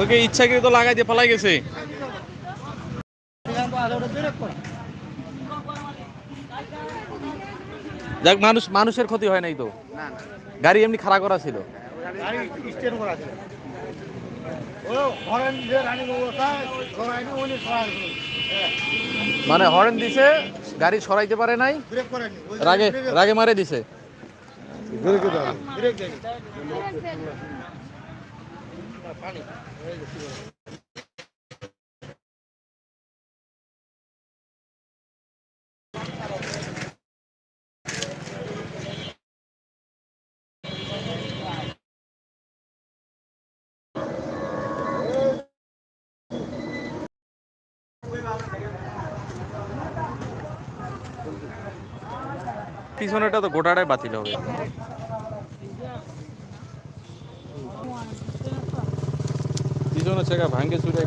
ওকে ইচ্ছাকৃত লাগাই দিয়ে পালাই গেছে। যাক, মানুষ, মানুষের ক্ষতি হয় নাই তো। গাড়ি এমনি খাড়া করা ছিল। মানে হরেন দিছে, গাড়ি সরাইতে পারে নাই, রাগে রাগে মারে দিছে। পিছনেটা তো গোটাটাই বাতিল হবে। 이거는 제가 만개술에